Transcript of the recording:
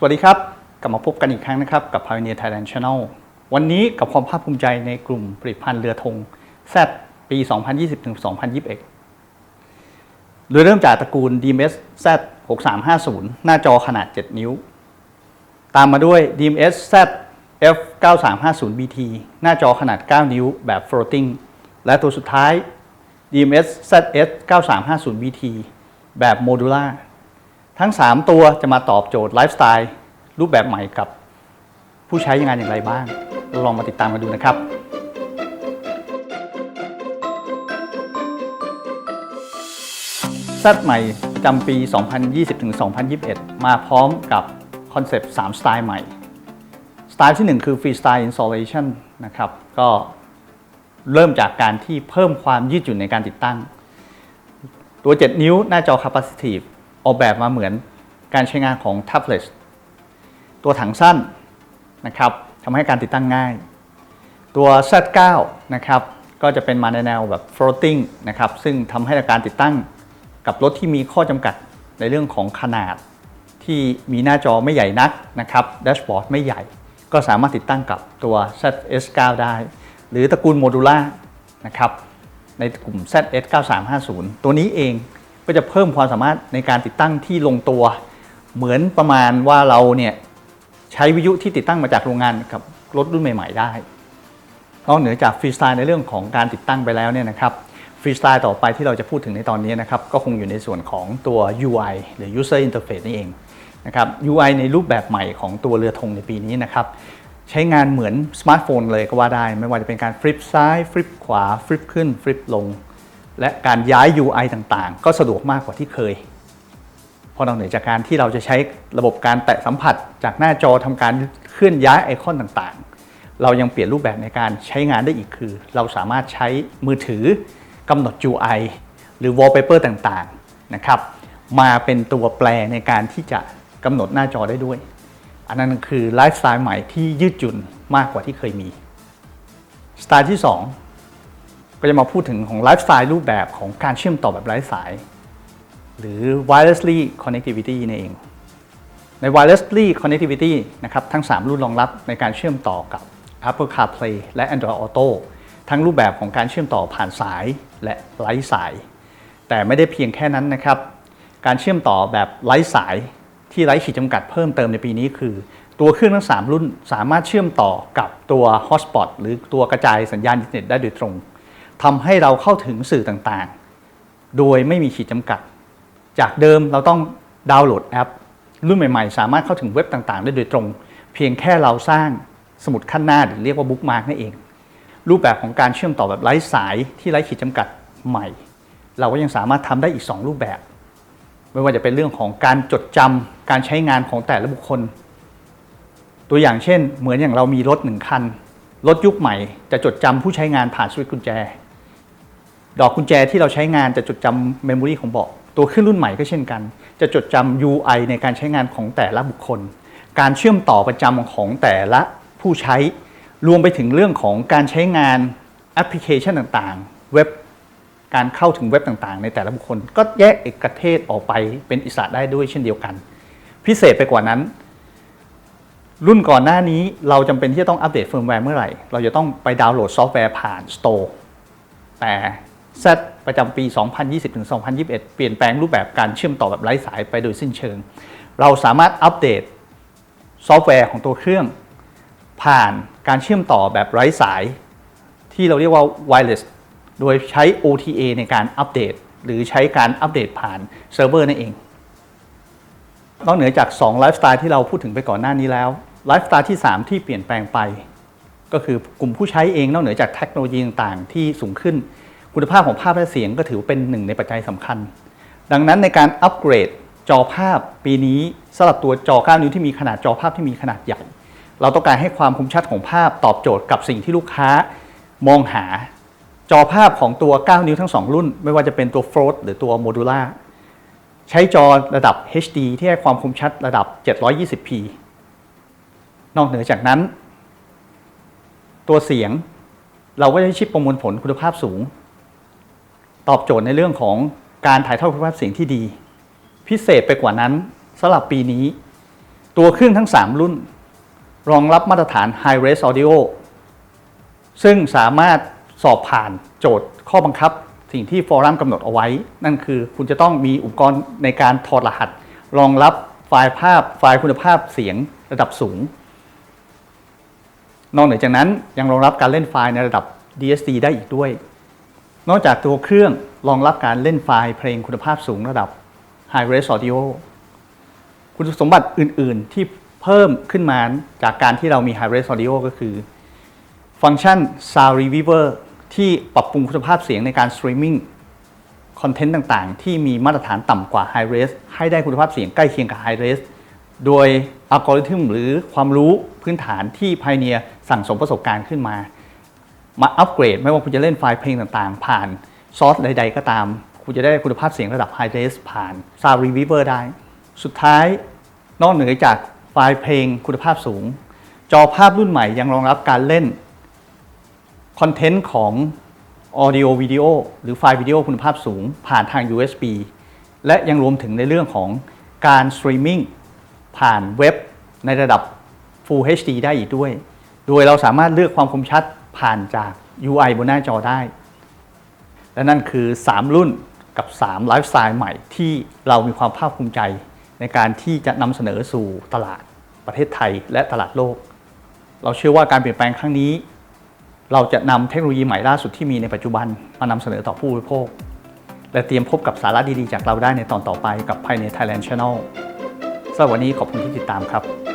สวัสดีครับ กลับมาพบกันอีกครั้งนะครับ กับ Pioneer Thailand Channel วันนี้กับความภาคภูมิใจในกลุ่มผลิตภัณฑ์เรือธง Z ปี 2020-2021 โดยเริ่มจากตระกูล DMS Z 6350 หน้าจอขนาด 7 นิ้ว ตามมาด้วย DMS Z F 9350 BT หน้าจอขนาด 9 นิ้วแบบ floating และตัวสุดท้าย DMS ZS 9350 BT แบบ modular ทั้ง 3 ตัวจะมาตอบโจทย์ไลฟ์สไตล์รูปแบบใหม่กับ ผู้ใช้งานอย่างไรบ้างเราลองมาติดตามกันดูนะครับซัดใหม่ประจำปี 2020-2021 มาพร้อมกับคอนเซปต์ 3 สไตล์ใหม่ สไตล์ที่ 1 คือ Freestyle Installation นะครับ ก็เริ่มจากการที่เพิ่มความยืดหยุ่นในการติดตั้ง ตัว 7 นิ้วหน้าจอ Capacitive ออกแบบมาเหมือนการใช้งานของแท็บเล็ตตัวถังสั้นนะครับทำให้การติดตั้งง่าย ตัว Z9 นะครับก็จะเป็นมาในแนวแบบ floating นะครับซึ่งทำให้การติดตั้งกับรถที่มีข้อจำกัดในเรื่องของขนาดที่มีหน้าจอไม่ใหญ่นักนะครับแดชบอร์ดไม่ใหญ่ ก็สามารถติดตั้งกับตัว ZS9 ได้ หรือตระกูลโมดูล่านะครับในกลุ่ม ZS9350 ตัวนี้เอง ก็จะเพิ่มความสามารถในการติดตั้งที่ลงตัว เหมือนประมาณว่าเราเนี่ยใช้วิทยุที่ติดตั้งมาจากโรงงานกับรถรุ่นใหม่ ๆ ได้นอกเหนือจากฟรีสไตล์ในเรื่องของการติดตั้งไปแล้วเนี่ยนะครับฟรีสไตล์ต่อไปที่เราจะพูดถึงในตอนนี้นะครับก็คงอยู่ในส่วนของตัว UI หรือ User Interface นี่เองนะครับ UI ในรูปแบบใหม่ของตัวเรือธงในปีนี้นะครับใช้งานเหมือนสมาร์ทโฟนเลยก็ว่าได้ ไม่ว่าจะเป็นการฟลิปซ้ายฟลิปขวาฟลิปขึ้นฟลิปลง และการย้าย UI ต่างๆ ก็สะดวกมากกว่าที่เคยเพราะนอกเหนือจากการที่เราจะใช้ระบบการแตะสัมผัสจากหน้าจอทำการเคลื่อนย้ายไอคอนต่างๆ เรายังเปลี่ยนรูปแบบในการใช้งานได้อีกคือ เราสามารถใช้มือถือกำหนด UI หรือ wallpaper ต่างๆนะครับมาเป็นตัวแปรในการที่จะกำหนดหน้าจอได้ด้วย อันนั้นคือไลฟ์สไตล์ใหม่ที่ยืดหยุ่นมากกว่าที่เคยมี สไตล์ที่ 2 ก็จะมาพูดถึงของไลฟ์สไตล์รูปแบบของการเชื่อมต่อแบบไร้สาย หรือ wirelessly connectivity นั่นเอง ใน wirelessly connectivity นะครับทั้ง 3 รุ่นรองรับในการเชื่อมต่อกับ Apple CarPlay และ Android Auto ทั้งรูปแบบของการเชื่อมต่อผ่านสายและไร้สาย แต่ไม่ได้เพียงแค่นั้นนะครับ การเชื่อมต่อแบบไร้สายที่ไร้ขีดจำกัดเพิ่มเติมในปีนี้คือ ตัวเครื่องทั้ง 3 รุ่นสามารถเชื่อมต่อกับตัว Hotspot หรือตัวกระจายสัญญาณอินเทอร์เน็ตได้โดยตรง ทำให้เราเข้าถึงสื่อต่างๆ โดยไม่มีขีดจำกัด จากเดิมเราต้องดาวน์โหลดแอป รุ่นใหม่ๆ สามารถเข้าถึงเว็บต่างๆ ได้โดยตรง เพียงแค่เราสร้างสมุดขั้นหน้าหรือเรียกว่าบุ๊กมาร์กนั่นเอง รูปแบบของการเชื่อมต่อแบบไร้สายที่ไร้ขีดจำกัดใหม่ เราก็ยังสามารถทำได้อีก 2 รูปแบบ ไม่ว่าจะเป็นเรื่องของการจดจำการใช้งานของแต่ละบุคคล ตัวอย่างเช่น เหมือนอย่างเรามีรถหนึ่งคันรถยุคใหม่จะจดจำผู้ใช้งานผ่านสวิตช์กุญแจ ดอกกุญแจที่เราใช้งานจะจดจำเมมโมรีของเบาะตัวขึ้นรุ่นใหม่ก็เช่นกัน จะจดจำ UI ในการใช้งานของแต่ละบุคคล การเชื่อมต่อประจำของแต่ละผู้ใช้ รวมไปถึงเรื่องของการใช้งานแอปพลิเคชันต่างๆ เว็บการเข้าถึงเว็บต่างๆ ในแต่ละบุคคล ก็แยกเอกเทศออกไปเป็นอิสระได้ด้วยเช่นเดียวกัน พิเศษไปกว่านั้น รุ่นก่อนหน้านี้เราจำเป็นที่จะต้องอัปเดตเฟิร์มแวร์เมื่อไหร่ เราจะต้องไปดาวน์โหลดซอฟต์แวร์ผ่าน Store แต่ Z ประจำปี 2020-2021 เปลี่ยนแปลงรูปแบบการเชื่อมต่อแบบไร้สายไปโดยสิ้นเชิง เราสามารถอัปเดตซอฟต์แวร์ของตัวเครื่อง ผ่านการเชื่อมต่อแบบไร้สาย ที่เราเรียกว่า wireless โดยใช้ OTA ในการอัปเดต หรือใช้การอัปเดตผ่านเซิร์ฟเวอร์นั่นเอง นอกเหนือจาก2ไลฟ์สไตล์ที่เราพูดถึงไปก่อนหน้านี้แล้วไลฟ์สไตล์ที่ 3 ที่เปลี่ยนแปลงไป ก็คือกลุ่มผู้ใช้เองนอกเหนือจากเทคโนโลยีต่างๆ ที่สูงขึ้น คุณภาพของภาพและเสียงก็ถือเป็นหนึ่งในปัจจัยสำคัญ ดังนั้นในการอัปเกรดจอภาพปีนี้สำหรับตัวจอ 9 นิ้วที่มีขนาดจอภาพที่มีขนาดใหญ่ เราต้องการให้ความคมชัดของภาพตอบโจทย์กับสิ่งที่ลูกค้ามองหา จอภาพของตัว 9 นิ้วทั้ง 2 รุ่น ไม่ว่าจะเป็นตัว Float หรือตัว Modular ใช้จอระดับ HD ที่ให้ความคมชัดระดับ 720p นอกเหนือจากนั้น ตัวเสียงเราก็ใช้ชิปประมวลผลคุณภาพสูง ตอบโจทย์ในเรื่องของการถ่ายทอดคุณภาพเสียงที่ดี พิเศษไปกว่านั้นสำหรับปีนี้ ตัวเครื่องทั้ง 3 รุ่น รองรับมาตรฐาน High Res Audio ซึ่งสามารถสอบผ่านโจทย์ข้อบังคับ สิ่งที่ฟอรัมกำหนดเอาไว้ นั่นคือคุณจะต้องมีอุปกรณ์ในการถอดรหัส รองรับไฟล์ภาพ ไฟล์คุณภาพเสียงระดับสูง นอกเหนือจากนั้นยังรองรับการเล่นไฟล์ในระดับ DSD ได้อีกด้วย นอกจากตัวเครื่องรองรับการเล่นไฟล์เพลงคุณภาพสูงระดับ High Res Audio คุณสมบัติอื่น ๆ ที่เพิ่มขึ้นมาจากการที่เรามี High Res Audio ก็คือ ฟังก์ชัน Sound Reviver ที่ปรับปรุงคุณภาพเสียงในการสตรีมมิ่งคอนเทนต์ต่างๆ ที่มีมาตรฐานต่ำกว่า High Res ให้ได้คุณภาพเสียงใกล้เคียงกับ High Res โดยอัลกอริทึมหรือความรู้พื้นฐานที่พายเนียสั่งสมประสบการณ์ขึ้นมา มาอัปเกรด ไม่ว่าคุณจะเล่นไฟล์เพลงต่างๆ ผ่านซอสใดๆก็ตาม คุณจะได้คุณภาพเสียงระดับ High Res ผ่าน Sound Reviver ได้ สุดท้ายนอกเหนือจากไฟล์เพลงคุณภาพสูง จอภาพรุ่นใหม่ยังรองรับการเล่นคอนเทนต์ของ Audio Video หรือไฟล์วิดีโอคุณภาพสูง ผ่านทาง USB และยังรวมถึงในเรื่องของการสตรีมมิ่งผ่านเว็บในระดับ Full HD ได้อีกด้วย โดยเราสามารถเลือกความคมชัด ผ่านจาก UI บนหน้าจอได้ และนั่นคือ 3 รุ่นกับ 3 ไลฟ์สไตล์ใหม่ที่เรามีความภาคภูมิใจในการที่จะนำเสนอสู่ตลาดประเทศไทยและตลาดโลก เราเชื่อว่าการเปลี่ยนแปลงครั้งนี้ เราจะนำเทคโนโลยีใหม่ล่าสุดที่มีในปัจจุบันมานำเสนอต่อผู้บริโภค และเตรียมพบกับสาระดีๆ จากเราได้ในตอนต่อไปกับ Pioneer Thailand Channel สำหรับวันนี้ขอบคุณที่ติดตามครับ